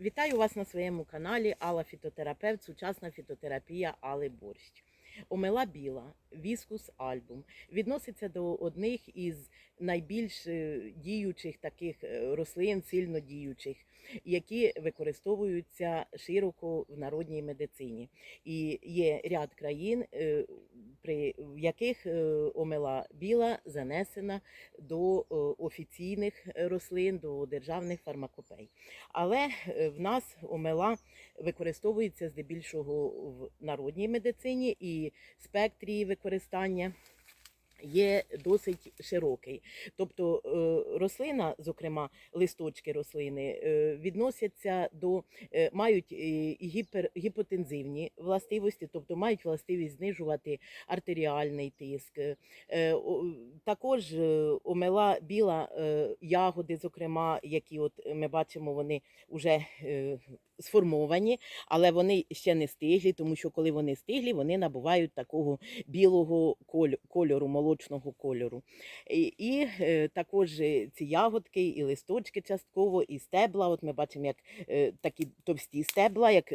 Вітаю вас на своєму каналі Алла Фітотерапевт, сучасна фітотерапія Али Борщ. Омела біла, віскус альбум відноситься до одних із найбільш е, діючих таких е, рослин, сильно діючих, які використовуються широко в народній медицині. І є ряд країн, е, при яких е, омела біла занесена до е, офіційних рослин, до державних фармакопей. Але в нас омела використовується здебільшого в народній медицині і спектр її використання. Є досить широкий, тобто е, рослина, зокрема листочки рослини, е, відносяться до е, мають гіпер, гіпотензивні властивості, тобто мають властивість знижувати артеріальний тиск. Також омела біла ягоди, зокрема, які от ми бачимо, вони вже сформовані, але вони ще не стиглі, тому що коли вони стиглі, вони набувають такого білого кольору, молочного кольору. І, і е, також е, ці ягодки, і листочки частково, і стебла. От ми бачимо, як е, такі товсті стебла, як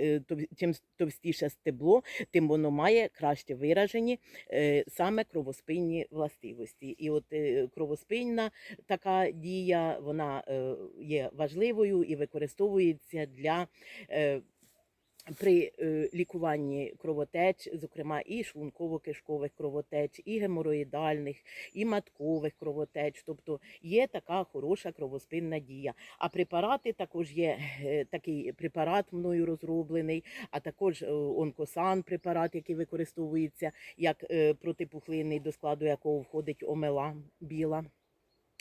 чим товстіше стебло, тим воно має краще виражені саме кровоспинні властивості. І от кровоспинна така дія, вона є важливою і використовується для. Е, при е, лікуванні кровотеч, зокрема і шлунково-кишкових кровотеч, і геморроїдальних, і маткових кровотеч, тобто є така хороша кровоспинна дія. А препарати також є е, такий препарат мною розроблений, а також онкосан препарат, який використовується як протипухлинний, до складу якого входить омела біла.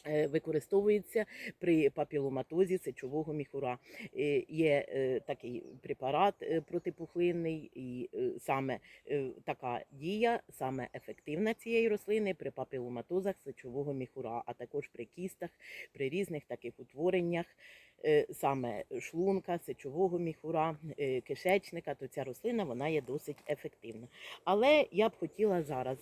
Е, Використовується при папіломатозі сечового міхура. Е, Є е, такий препарат протипухлинний, і саме така дія, саме ефективна цієї рослини при папіломатозах сечового міхура, а також при кістах, при різних таких утвореннях. Саме шлунка, сечового міхура, кишечника, то ця рослина вона є досить ефективна. Але я б хотіла зараз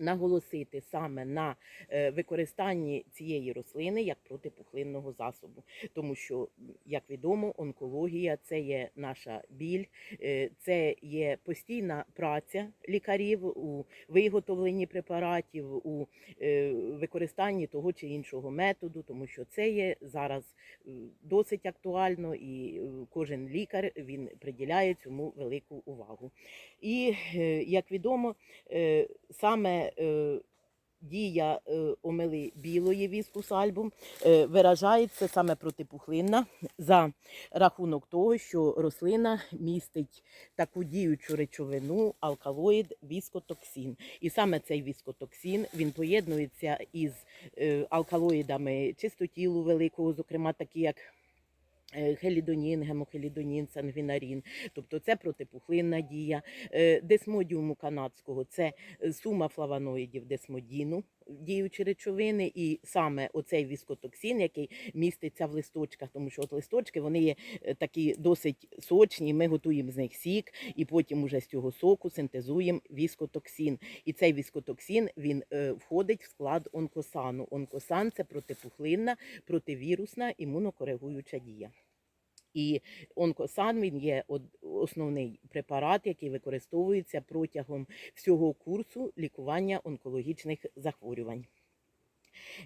наголосити саме на е, використанні цієї рослини як протипухлинного засобу, тому що, як відомо, онкологія це є наша біль, е, це є постійна праця лікарів у виготовленні препаратів, у е, використанні того чи іншого методу, тому що це є зараз досить актуально, і кожен лікар він приділяє цьому велику увагу. І як відомо, саме е, дія е, омели білої віскус альбум е, виражається саме протипухлинна за рахунок того, що рослина містить таку діючу речовину алкалоїд віскотоксин. І саме цей віскотоксин він поєднується із алкалоїдами чистотілу великого, зокрема такі як Хелідонін, гемохелідонін, сангвінарін, тобто це протипухлинна дія. Е, Десмодіуму канадського це е, сума флавоноїдів десмодіну, діючі речовини, і саме оцей віскотоксин, який міститься в листочках, тому що от листочки вони є е, такі досить сочні, ми готуємо з них сік, і потім уже з цього соку синтезуємо віскотоксин. І цей віскотоксин він е, входить в склад онкосану. Онкосан це протипухлинна, противірусна імунокоригуюча дія. І онкосан він є основний препарат, який використовується протягом всього курсу лікування онкологічних захворювань.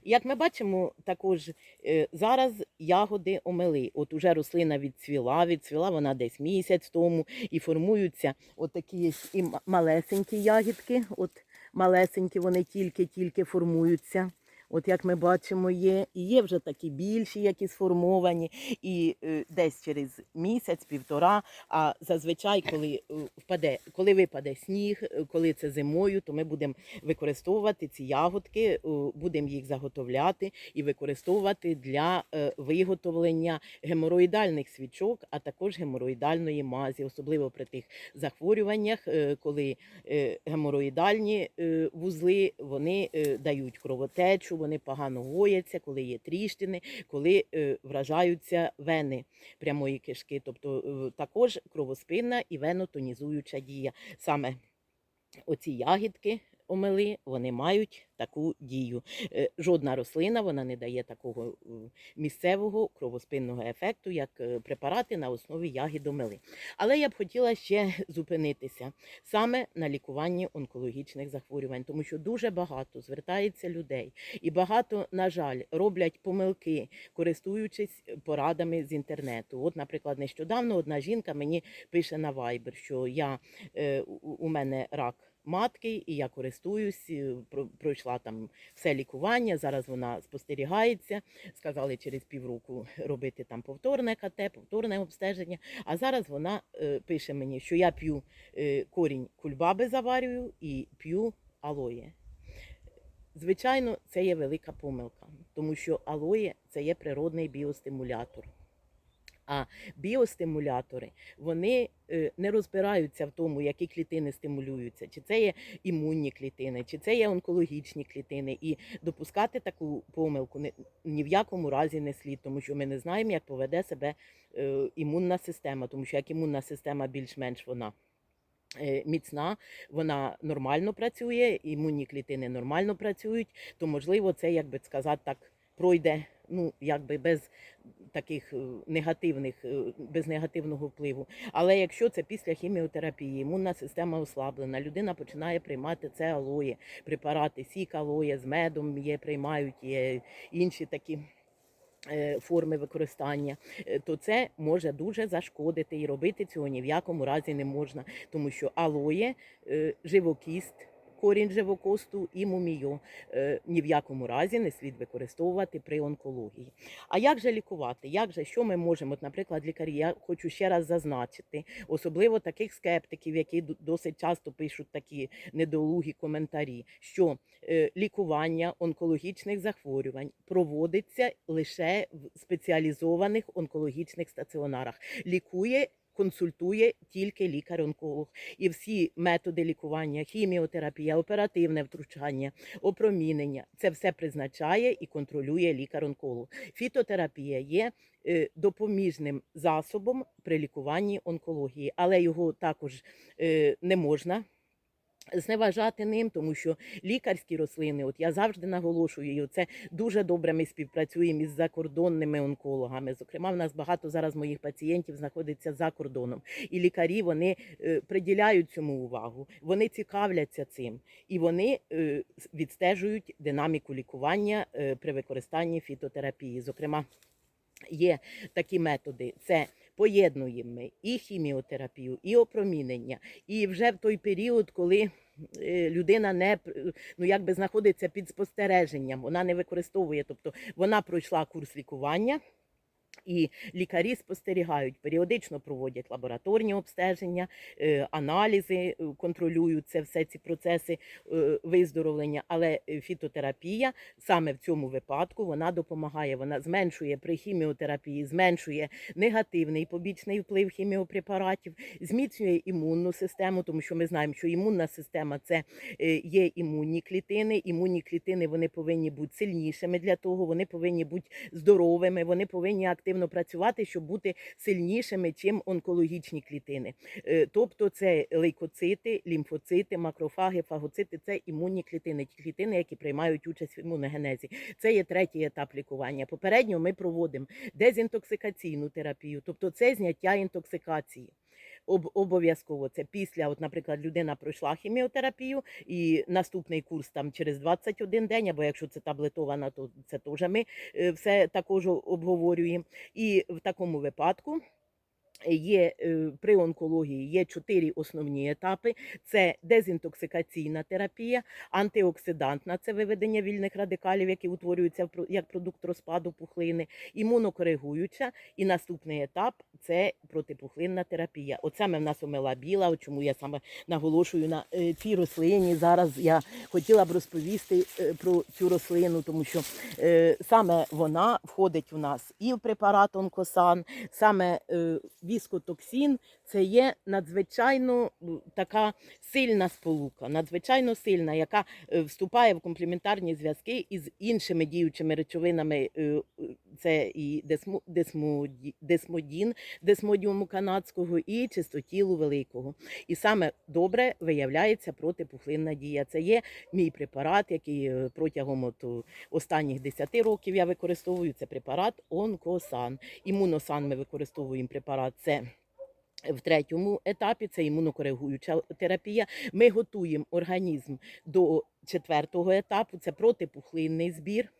Як ми бачимо, також е, зараз ягоди омели. От уже рослина відцвіла, відцвіла вона десь місяць тому, і формуються отакі і малесенькі ягідки. От малесенькі вони тільки-тільки формуються. От як ми бачимо, є, є вже такі більші, які сформовані, і е, десь через місяць, півтора. А зазвичай, коли е, впаде, коли випаде сніг, е, коли це зимою, то ми будемо використовувати ці ягодки, будемо їх заготовляти і використовувати для виготовлення геморроїдальних свічок, а також геморроїдальної мазі, особливо при тих захворюваннях, коли геморроїдальні е, вузли вони дають кровотечу, вони погано гояться, коли є тріщини, коли е, вражаються вени прямої кишки. Тобто е, також кровоспинна і венотонізуюча дія. Саме оці ягідки омели, вони мають таку дію. Е, Жодна рослина вона не дає такого е, місцевого кровоспинного ефекту, як е, препарати на основі ягід омели. Але я б хотіла ще зупинитися саме на лікуванні онкологічних захворювань, тому що дуже багато звертається людей, і багато, на жаль, роблять помилки, користуючись порадами з інтернету. От, наприклад, нещодавно одна жінка мені пише на Viber, що я у- мене рак. Матки, і я користуюсь, е, про- пройшла там все лікування. Зараз вона спостерігається. Сказали через півроку робити там повторне КТ, повторне обстеження. А зараз вона е, пише мені, що я п'ю е, корінь кульбаби заварюю і п'ю алоє. Звичайно, це є велика помилка, тому що алоє це є природний біостимулятор. А біостимулятори вони е, не розбираються в тому, які клітини стимулюються, чи це є імунні клітини, чи це є онкологічні клітини. І допускати таку помилку ні, в якому разі не слід, тому що ми не знаємо, як поведе себе е, імунна система, тому що як імунна система більш-менш вона. е, Міцна, вона нормально працює, імунні клітини нормально працюють, то можливо це, як би сказати так, пройде ну якби без таких е, негативних, е, без негативного впливу. Але якщо це після хіміотерапії, імунна система ослаблена, людина починає приймати це алоє, препарати, сік алоє з медом є, приймають, є інші такі. е, Форми використання, то це може дуже зашкодити і робити цього ні в якому разі не можна, тому що алоє, живокіст, корінь живокосту і мумію е, ні в якому разі не слід використовувати при онкології. А як же лікувати? Як же що ми можемо? От, наприклад, лікарі, я хочу ще раз зазначити, особливо таких скептиків, які досить часто пишуть такі недолугі коментарі, що е, лікування онкологічних захворювань проводиться лише в спеціалізованих онкологічних стаціонарах. Лікує. Консультує тільки лікар-онколог, і всі методи лікування, хіміотерапія, оперативне втручання, опромінення це все призначає і контролює лікар-онколог. Фітотерапія є е, допоміжним засобом при лікуванні онкології, але його також е, не можна. Зневажати ним, тому що лікарські рослини, от я завжди наголошую, це дуже добре. Ми співпрацюємо із закордонними онкологами. Зокрема, в нас багато зараз моїх пацієнтів знаходиться за кордоном, і лікарі вони е, приділяють цьому увагу. Вони цікавляться цим, і вони е, відстежують динаміку лікування е, при використанні фітотерапії. Зокрема, є такі методи: це поєднуємо ми і хіміотерапію, і опромінення. І вже в той період, коли е, людина не ну якби знаходиться під спостереженням, вона не використовує, тобто вона пройшла курс лікування. І лікарі спостерігають, періодично проводять лабораторні обстеження, е, аналізи, е, контролюють це все ці процеси е, виздоровлення. Але фітотерапія саме в цьому випадку вона допомагає. Вона зменшує при хіміотерапії, зменшує негативний побічний вплив хіміопрепаратів, зміцнює імунну систему, тому що ми знаємо, що імунна система це є імунні клітини. Імунні клітини вони повинні бути сильнішими для того, вони повинні бути здоровими, вони повинні активно працювати, щоб бути сильнішими, чим онкологічні клітини. Е, Тобто це лейкоцити, лімфоцити, макрофаги, фагоцити це імунні клітини, ті клітини, які приймають участь в імуногенезі. Це є третій етап лікування. Попередньо ми проводимо дезінтоксикаційну терапію, тобто це зняття інтоксикації. Об, обов'язково це після, от, наприклад, людина пройшла хіміотерапію, і наступний курс там через 21 день, або якщо це таблетована, то це теж ми е, все також обговорюємо. І в такому випадку. Є е, при онкології є чотири основні етапи: це дезінтоксикаційна терапія, антиоксидантна це виведення вільних радикалів, які утворюються як продукт розпаду пухлини, імунокоригуюча. І наступний етап це протипухлинна терапія. От саме в нас омела біла, чому я саме наголошую на е, цій рослині. Зараз я хотіла б розповісти е, про цю рослину, тому що е, саме вона входить в нас і в препарат онкосан, саме віскотоксин це є надзвичайно така сильна сполука, надзвичайно сильна, яка вступає в комплементарні зв'язки із іншими діючими речовинами це і десмо, десмоді, десмодін, десмодіуму канадського, і чистотілу великого. І саме добре виявляється протипухлинна дія. Це є мій препарат, який е, протягом от, останніх 10 років я використовую. Це препарат Онкосан. Імуносан ми використовуємо препарат. Це в третьому етапі це імунокоригуюча терапія. Ми готуємо організм до четвертого етапу. Це протипухлинний збір.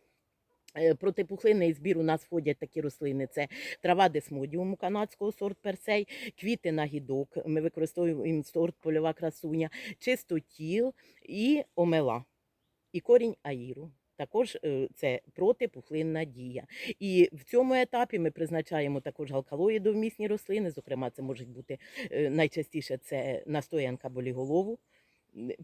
Е, Протипухлинний збір у нас входять такі рослини: це трава десмодіуму канадського сорт персей, квіти на гідок. Ми використовуємо сорт польова красуня, чистотіл і омела, і корінь аїру. Також е, це протипухлинна дія. І в цьому етапі ми призначаємо також алкалоїдовмісні рослини. Зокрема, це можуть бути е, найчастіше це настоянка боліголову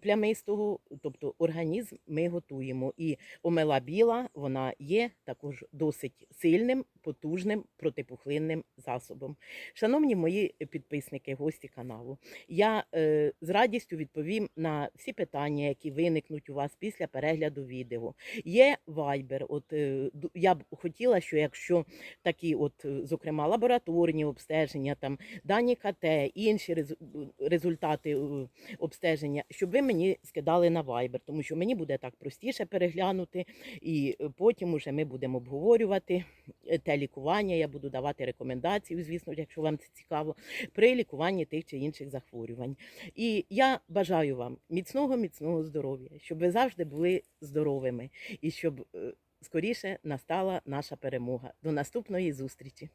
плямистого, тобто організм ми готуємо. І омела біла вона є також досить сильним, потужним протипухлинним засобом. Шановні мої підписники, гості каналу, я е, з радістю відповім на всі питання, які виникнуть у вас після перегляду відео. Є Viber. От е, я б хотіла, що якщо такі, от, е, зокрема, лабораторні обстеження, там дані КТ, інші результати е, обстеження, щоб ви мені скидали на Viber, тому що мені буде так простіше переглянути, і е, потім уже ми будемо обговорювати е, те лікування. Я буду давати рекомендації, звісно, якщо вам це цікаво, при лікуванні тих чи інших захворювань. І я бажаю вам міцного, міцного здоров'я, щоб ви завжди були здоровими і щоб е, скоріше настала наша перемога. До наступної зустрічі!